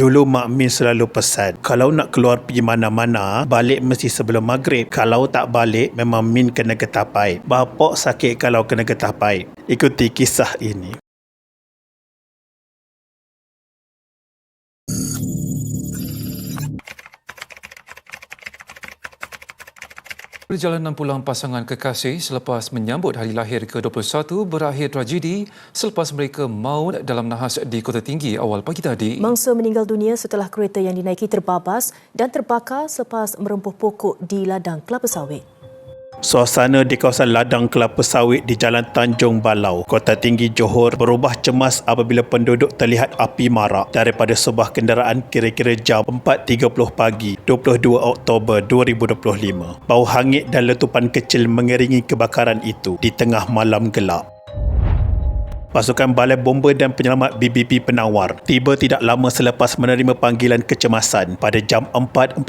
Dulu Mak Min selalu pesan, kalau nak keluar pergi mana-mana, balik mesti sebelum maghrib. Kalau tak balik, memang Min kena getah pahit. Bapak sakit kalau kena getah. Ikuti kisah ini. Perjalanan pulang pasangan kekasih selepas menyambut hari lahir ke-21 berakhir tragedi selepas mereka maut dalam nahas di Kota Tinggi awal pagi tadi. Mangsa meninggal dunia setelah kereta yang dinaiki terbabas dan terbakar selepas merempuh pokok di ladang kelapa sawit. Suasana di kawasan ladang kelapa sawit di Jalan Tanjung Balau, Kota Tinggi Johor berubah cemas apabila penduduk terlihat api marak daripada sebuah kenderaan kira-kira jam 4.30 pagi 22 Oktober 2025. Bau hangit dan letupan kecil mengiringi kebakaran itu di tengah malam gelap. Pasukan Balai Bomba dan Penyelamat BBP Penawar tiba tidak lama selepas menerima panggilan kecemasan pada jam 4.48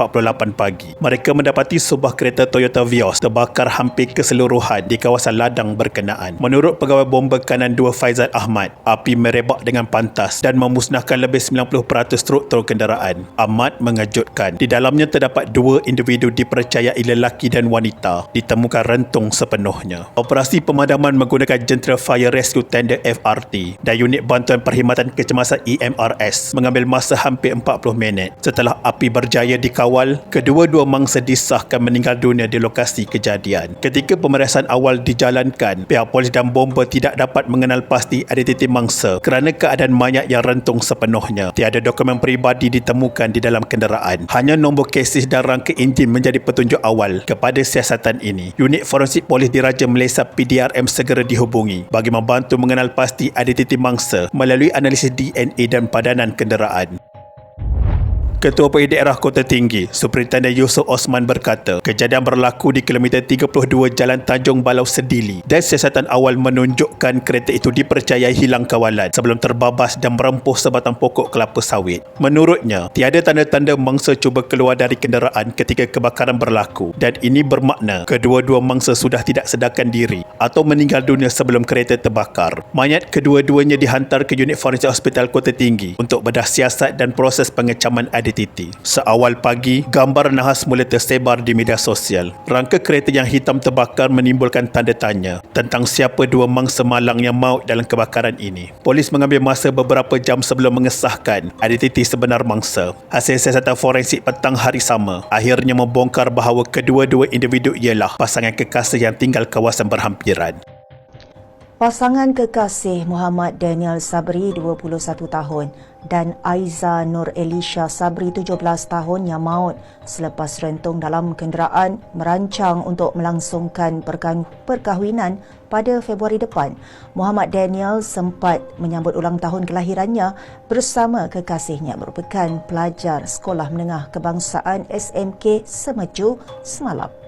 pagi. Mereka mendapati sebuah kereta Toyota Vios terbakar hampir keseluruhan di kawasan ladang berkenaan. Menurut Pegawai Bomba Kanan 2 Faizal Ahmad, api merebak dengan pantas dan memusnahkan lebih 90% struktur kenderaan. Amat mengejutkan. Di dalamnya terdapat dua individu dipercayai lelaki dan wanita ditemukan rentung sepenuhnya. Operasi pemadaman menggunakan Jentera Fire Rescue Tender FRT dan unit bantuan perkhidmatan kecemasan EMRS mengambil masa hampir 40 minit. Setelah api berjaya dikawal, kedua-dua mangsa disahkan meninggal dunia di lokasi kejadian. Ketika pemeriksaan awal dijalankan, pihak polis dan bomba tidak dapat mengenal pasti identiti mangsa kerana keadaan mayat yang rentung sepenuhnya. Tiada dokumen peribadi ditemukan di dalam kenderaan. Hanya nombor kesis dan rangka enjin menjadi petunjuk awal kepada siasatan ini. Unit forensik polis diraja Malaysia PDRM segera dihubungi bagi membantu mengenal pasti identiti mangsa melalui analisis DNA dan padanan kenderaan. Ketua PI Daerah Kota Tinggi, Superintendent Yusof Osman berkata, kejadian berlaku di kilometer 32 Jalan Tanjung Balau Sedili dan siasatan awal menunjukkan kereta itu dipercayai hilang kawalan sebelum terbabas dan merempuh sebatang pokok kelapa sawit. Menurutnya, tiada tanda-tanda mangsa cuba keluar dari kenderaan ketika kebakaran berlaku dan ini bermakna kedua-dua mangsa sudah tidak sedarkan diri atau meninggal dunia sebelum kereta terbakar. Mayat kedua-duanya dihantar ke unit forensik Hospital Kota Tinggi untuk bedah siasat dan proses pengecaman identiti identiti. Seawal pagi, gambar nahas mula tersebar di media sosial. Rangka kereta yang hitam terbakar menimbulkan tanda tanya tentang siapa dua mangsa malang yang maut dalam kebakaran ini. Polis mengambil masa beberapa jam sebelum mengesahkan identiti sebenar mangsa. Hasil siasatan forensik petang hari sama akhirnya membongkar bahawa kedua-dua individu ialah pasangan kekasih yang tinggal kawasan berhampiran. Pasangan kekasih Muhammad Daniel Sabri 21 tahun dan Aiza Nur Elisha Sabri 17 tahun yang maut selepas rentung dalam kenderaan merancang untuk melangsungkan perkahwinan pada Februari depan. Muhammad Daniel sempat menyambut ulang tahun kelahirannya bersama kekasihnya merupakan pelajar Sekolah Menengah Kebangsaan SMK Semeju semalam.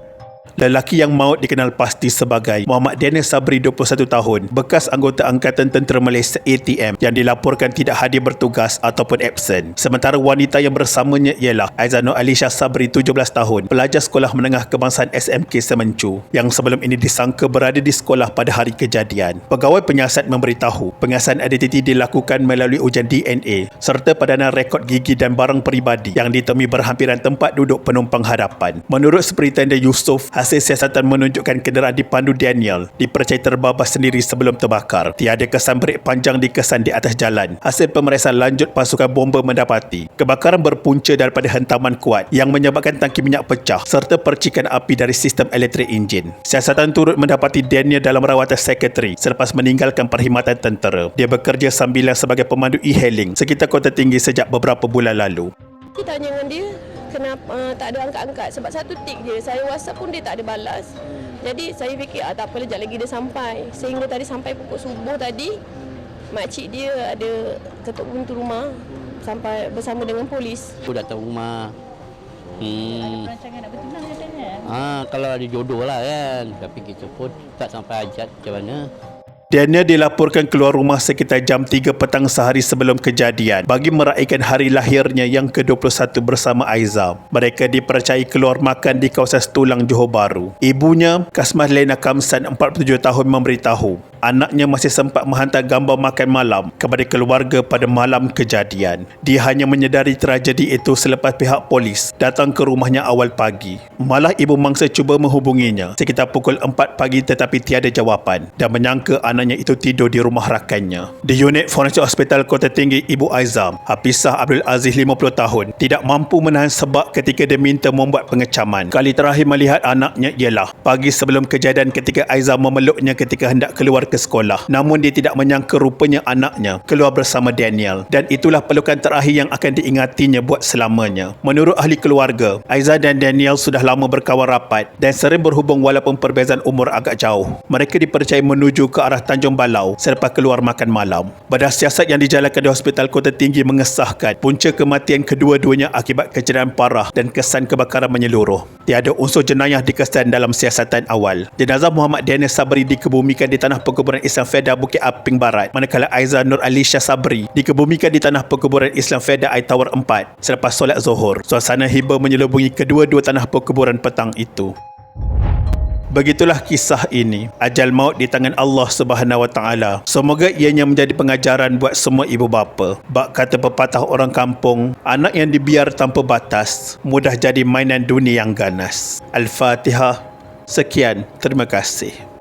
Lelaki yang maut dikenal pasti sebagai Muhammad Daniel Sabri 21 tahun, bekas anggota Angkatan Tentera Malaysia ATM yang dilaporkan tidak hadir bertugas ataupun absent. Sementara wanita yang bersamanya ialah Aizano Alisha Sabri 17 tahun, pelajar sekolah menengah kebangsaan SMK Semencu yang sebelum ini disangka berada di sekolah pada hari kejadian. Pegawai penyiasat memberitahu penyiasatan identiti dilakukan melalui ujian DNA serta padanan rekod gigi dan barang peribadi yang ditemui berhampiran tempat duduk penumpang hadapan. Menurut Superintendent Yusof, hasil siasatan menunjukkan kenderaan dipandu Daniel dipercayai terbabas sendiri sebelum terbakar. Tiada kesan brek panjang dikesan di atas jalan. Hasil pemeriksaan lanjut pasukan bomba mendapati kebakaran berpunca daripada hentaman kuat yang menyebabkan tangki minyak pecah serta percikan api dari sistem elektrik enjin. Siasatan turut mendapati Daniel dalam rawatan sekretari selepas meninggalkan perkhidmatan tentera. Dia bekerja sambilan sebagai pemandu e-hailing sekitar kota tinggi sejak beberapa bulan lalu. Kita tanya uh, tak ada angkat-angkat sebab satu tik je saya WhatsApp pun dia tak ada balas. Jadi saya fikir ah tak apalah jap lagi dia sampai. Sehingga tadi sampai pukul subuh tadi makcik dia ada ketuk pintu rumah sampai bersama dengan polis. Aku datang rumah. Hmm. Ada perancangan nak bertunang katanya? Ah, kalau ada jodoh lah kan. Tapi kita pun tak sampai ajat macam mana. Daniel dilaporkan keluar rumah sekitar jam 3 petang sehari sebelum kejadian bagi meraihkan hari lahirnya yang ke-21 bersama Aiza. Mereka dipercayai keluar makan di kawasan Setulang Johor Bahru. Ibunya, Kasmah Lena Kamsan, 47 tahun memberitahu anaknya masih sempat menghantar gambar makan malam kepada keluarga pada malam kejadian. Dia hanya menyedari tragedi itu selepas pihak polis datang ke rumahnya awal pagi. Malah ibu mangsa cuba menghubunginya sekitar pukul 4 pagi tetapi tiada jawapan dan menyangka anaknya itu tidur di rumah rakannya. Di unit forensik hospital Kota Tinggi Ibu Aizam, Hafizah Abdul Aziz 50 tahun tidak mampu menahan sebab ketika dia minta membuat pengecaman. Kali terakhir melihat anaknya ialah pagi sebelum kejadian ketika Aizam memeluknya ketika hendak keluar ke sekolah. Namun dia tidak menyangka rupanya anaknya keluar bersama Daniel dan itulah pelukan terakhir yang akan diingatinya buat selamanya. Menurut ahli keluarga, Aiza dan Daniel sudah lama berkawan rapat dan sering berhubung walaupun perbezaan umur agak jauh. Mereka dipercayai menuju ke arah Tanjung Balau selepas keluar makan malam. Badan siasat yang dijalankan di Hospital Kota Tinggi mengesahkan punca kematian kedua-duanya akibat kecederaan parah dan kesan kebakaran menyeluruh. Tiada unsur jenayah dikesan dalam siasatan awal. Jenazah Muhammad Daniel Sabri dikebumikan di tanah perkuburan Islam Feda Bukit Aping Barat manakala Aiza Nur Alisha Sabri dikebumikan di tanah perkuburan Islam Feda Air Tower 4 selepas solat Zuhur. Suasana hibah menyelubungi kedua-dua tanah perkuburan petang itu. Begitulah kisah ini. Ajal maut di tangan Allah Subhanahu Wa Taala. Semoga ianya menjadi pengajaran buat semua ibu bapa. Bak kata pepatah orang kampung, anak yang dibiar tanpa batas mudah jadi mainan dunia yang ganas. Al-Fatihah. Sekian, terima kasih.